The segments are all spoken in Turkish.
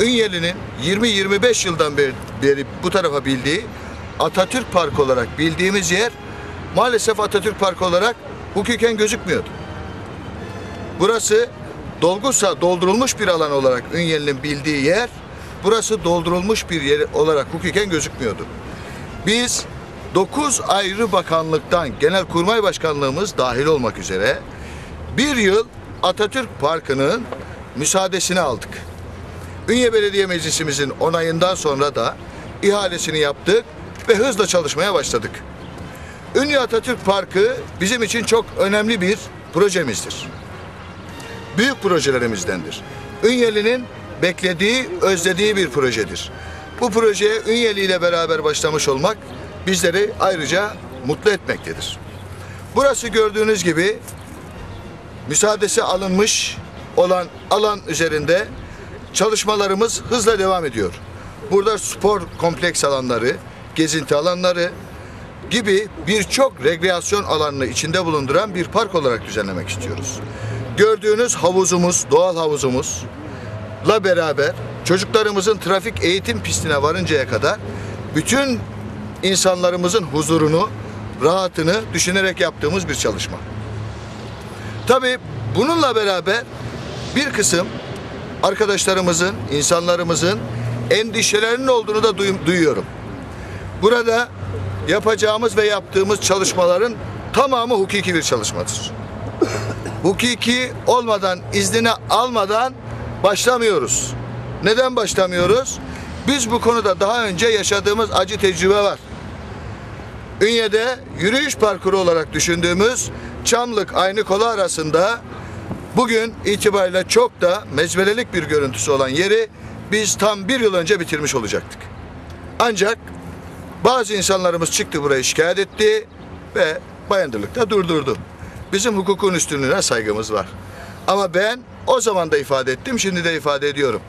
Ünyeli'nin 20-25 yıldan beri, beri bu tarafa bildiği Atatürk Parkı olarak bildiğimiz yer maalesef Atatürk Parkı olarak hukuken gözükmüyordu. Burası dolguysa doldurulmuş bir alan olarak Ünyeli'nin bildiği yer, burası doldurulmuş bir yer olarak hukuken gözükmüyordu. Biz 9 ayrı bakanlıktan Genelkurmay Başkanlığımız dahil olmak üzere bir yıl Atatürk Parkı'nın müsaadesini aldık. Ünye Belediye Meclisimizin onayından sonra da ihalesini yaptık ve hızla çalışmaya başladık. Ünye Atatürk Parkı bizim için çok önemli bir projemizdir. Büyük projelerimizdendir. Ünyeli'nin beklediği, özlediği bir projedir. Bu projeye Ünyeli ile beraber başlamış olmak bizleri ayrıca mutlu etmektedir. Burası gördüğünüz gibi müsaadesi alınmış olan alan üzerinde çalışmalarımız hızla devam ediyor. Burada spor kompleks alanları, gezinti alanları gibi birçok rekreasyon alanını içinde bulunduran bir park olarak düzenlemek istiyoruz. Gördüğünüz havuzumuz, doğal havuzumuzla beraber çocuklarımızın trafik eğitim pistine varıncaya kadar bütün insanlarımızın huzurunu, rahatını düşünerek yaptığımız bir çalışma. Tabii bununla beraber bir kısım arkadaşlarımızın, insanlarımızın endişelerinin olduğunu da duy- duyuyorum. Burada yapacağımız ve yaptığımız çalışmaların tamamı hukuki bir çalışmadır. hukuki olmadan, iznini almadan başlamıyoruz. Neden başlamıyoruz? Biz bu konuda daha önce yaşadığımız acı tecrübe var. Ünye'de yürüyüş parkuru olarak düşündüğümüz Çamlık Aynı Kola arasında bugün itibariyle çok da mezbelelik bir görüntüsü olan yeri biz tam bir yıl önce bitirmiş olacaktık. Ancak bazı insanlarımız çıktı buraya şikayet etti ve bayındırlıkta durdurdu. Bizim hukukun üstünlüğüne saygımız var. Ama ben o zaman da ifade ettim, şimdi de ifade ediyorum.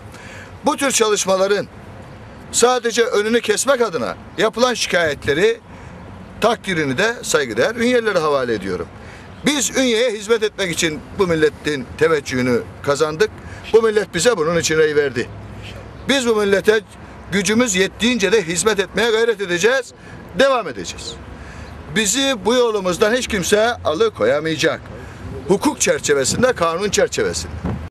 Bu tür çalışmaların sadece önünü kesmek adına yapılan şikayetleri takdirini de saygıdeğer Ünyelilere havale ediyorum. Biz Ünye'ye hizmet etmek için bu milletin teveccühünü kazandık. Bu millet bize bunun için rey verdi. Biz bu millete gücümüz yettiğince de hizmet etmeye gayret edeceğiz, devam edeceğiz. Bizi bu yolumuzdan hiç kimse alıkoyamayacak. Hukuk çerçevesinde, kanun çerçevesinde.